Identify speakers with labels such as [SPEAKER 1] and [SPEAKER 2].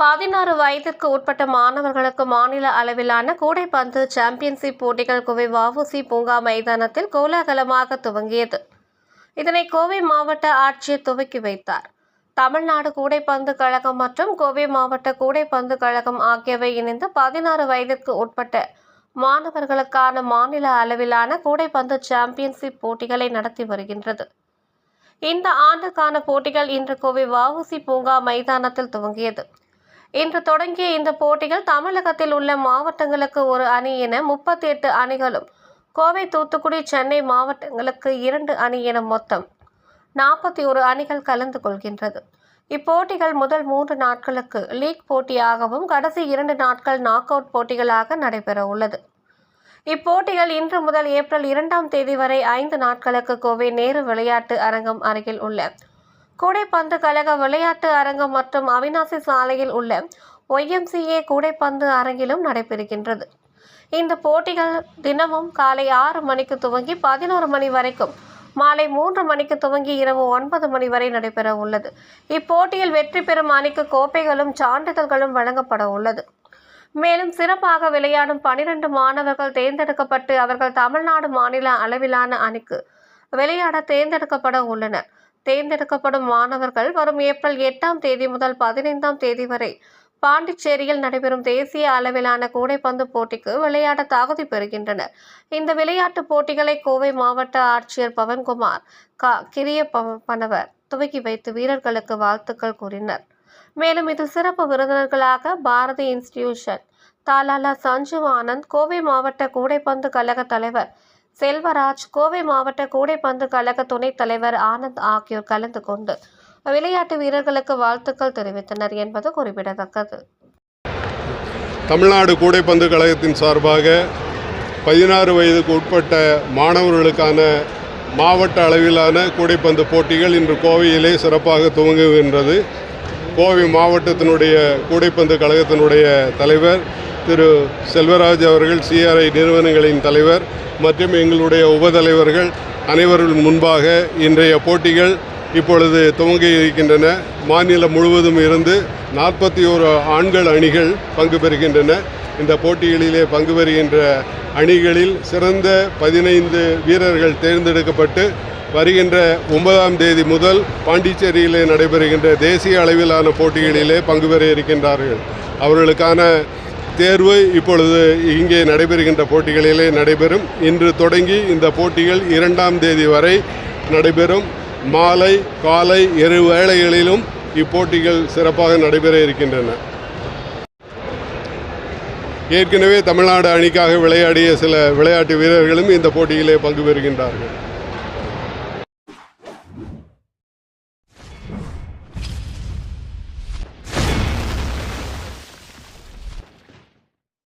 [SPEAKER 1] பதினாறு வயதிற்கு உட்பட்ட மாணவர்களுக்கு மாநில அளவிலான கூடைப்பந்து சாம்பியன்ஷிப் போட்டிகள் கோவை வவுசி பூங்கா மைதானத்தில் கோலாகலமாக துவங்கியது. இதனை கோவை மாவட்ட ஆட்சியர் துவக்கி வைத்தார். தமிழ்நாடு கூடைப்பந்து கழகம் மற்றும் கோவை மாவட்ட கூடைப்பந்து கழகம் ஆகியவை இணைந்து பதினாறு வயதிற்கு உட்பட்ட மாணவர்களுக்கான மாநில அளவிலான கூடைப்பந்து சாம்பியன்ஷிப் போட்டிகளை நடத்தி வருகின்றது. இந்த ஆண்டுக்கான போட்டிகள் இன்று கோவை வவுசி பூங்கா மைதானத்தில் துவங்கியது. இன்று தொடங்கிய இந்த போட்டிகள் தமிழகத்தில் உள்ள மாவட்டங்களுக்கு ஒரு அணி என முப்பத்தி எட்டு அணிகளும் கோவை தூத்துக்குடி சென்னை மாவட்டங்களுக்கு இரண்டு அணி என மொத்தம் நாற்பத்தி ஒரு அணிகள் கலந்து கொள்கின்றது. இப்போட்டிகள் முதல் மூன்று நாட்களுக்கு லீக் போட்டியாகவும் கடைசி இரண்டு நாட்கள் நாக் அவுட் போட்டிகளாக நடைபெற உள்ளது. இப்போட்டிகள் இன்று முதல் ஏப்ரல் இரண்டாம் தேதி வரை ஐந்து நாட்களுக்கு கோவை நேரு விளையாட்டு அரங்கம் அருகில் உள்ள கூடைப்பந்து கழக விளையாட்டு அரங்கம் மற்றும் அவினாசி சாலையில் உள்ள ஒய்எம்சிஏ கூடைப்பந்து அரங்கிலும் நடைபெறுகின்றது. இந்த போட்டிகள் தினமும் காலை ஆறு மணிக்கு துவங்கி பதினோரு மணி வரைக்கும் மாலை மூன்று மணிக்கு துவங்கி இரவு ஒன்பது மணி வரை நடைபெற உள்ளது. இப்போட்டியில் வெற்றி பெறும் அணிக்கு கோப்பைகளும் சான்றிதழ்களும் வழங்கப்பட உள்ளது. மேலும் சிறப்பாக விளையாடும் பனிரெண்டு மாணவர்கள் தேர்ந்தெடுக்கப்பட்டு அவர்கள் தமிழ்நாடு மாநில அளவிலான அணிக்கு விளையாட தேர்ந்தெடுக்கப்பட உள்ளனர். தேர்ந்தெடுக்கப்படும் மாணவர்கள் வரும் ஏப்ரல் எட்டாம் தேதி முதல் பதினைந்தாம் தேதி வரை பாண்டிச்சேரியில் நடைபெறும் தேசிய அளவிலான கூடைப்பந்து போட்டிக்கு விளையாட தகுதி பெறுகின்றனர். இந்த விளையாட்டுப் போட்டிகளை கோவை மாவட்ட ஆட்சியர் பவன்குமார் க கிரிய பவ- துவக்கி வைத்து வீரர்களுக்கு வாழ்த்துக்கள் கூறினர். மேலும் இதில் சிறப்பு விருந்தினர்களாக பாரதி இன்ஸ்டிடியூஷன் தாலாலா சஞ்சு ஆனந்த் கோவை மாவட்ட கூடைப்பந்து கழக தலைவர் செல்வராஜ் கோவை மாவட்ட கூடைப்பந்து கழக துணைத் தலைவர் ஆனந்த் ஆகியோர் கலந்து கொண்டு விளையாட்டு வீரர்களுக்கு வாழ்த்துக்கள் தெரிவித்தனர் என்பது குறிப்பிடத்தக்கது.
[SPEAKER 2] தமிழ்நாடு கூடைப்பந்து கழகத்தின் சார்பாக பதினாறு வயதுக்கு உட்பட்ட மாணவர்களுக்கான மாவட்ட அளவிலான கூடைப்பந்து போட்டிகள் இன்று கோவையிலே சிறப்பாக துவங்குகின்றது. கோவை மாவட்டத்தினுடைய கூடைப்பந்து கழகத்தினுடைய தலைவர் திரு செல்வராஜ் அவர்கள் சிஆர்ஐ நிறுவனங்களின் தலைவர் மற்றும் எங்களுடைய உபதலைவர்கள் அனைவரும் முன்பாக இன்றைய போட்டிகள் இப்பொழுது துவங்கி இருக்கின்றன. மாநிலம் முழுவதும் இருந்து நாற்பத்தி ஓரு ஆண்கள் அணிகள் பங்கு பெறுகின்றன. இந்த போட்டிகளிலே பங்கு பெறுகின்ற அணிகளில் சிறந்த பதினைந்து வீரர்கள் தேர்ந்தெடுக்கப்பட்டு வருகின்ற ஒன்பதாம் தேதி முதல் பாண்டிச்சேரியிலே நடைபெறுகின்ற தேசிய அளவிலான போட்டிகளிலே பங்கு பெற இருக்கின்றார்கள். அவர்களுக்கான தேர்வு இப்பொழுது இங்கே நடைபெறுகின்ற போட்டிகளிலே நடைபெறும். இன்று தொடங்கி இந்த போட்டிகள் இரண்டாம் தேதி வரை நடைபெறும். மாலை காலை இரு வேளைகளிலும் இப்போட்டிகள் சிறப்பாக நடைபெற இருக்கின்றன. ஏற்கனவே தமிழ்நாடு அணிக்காக விளையாடிய சில விளையாட்டு வீரர்களும் இந்த போட்டியிலே பங்கு பெறுகின்றார்கள்.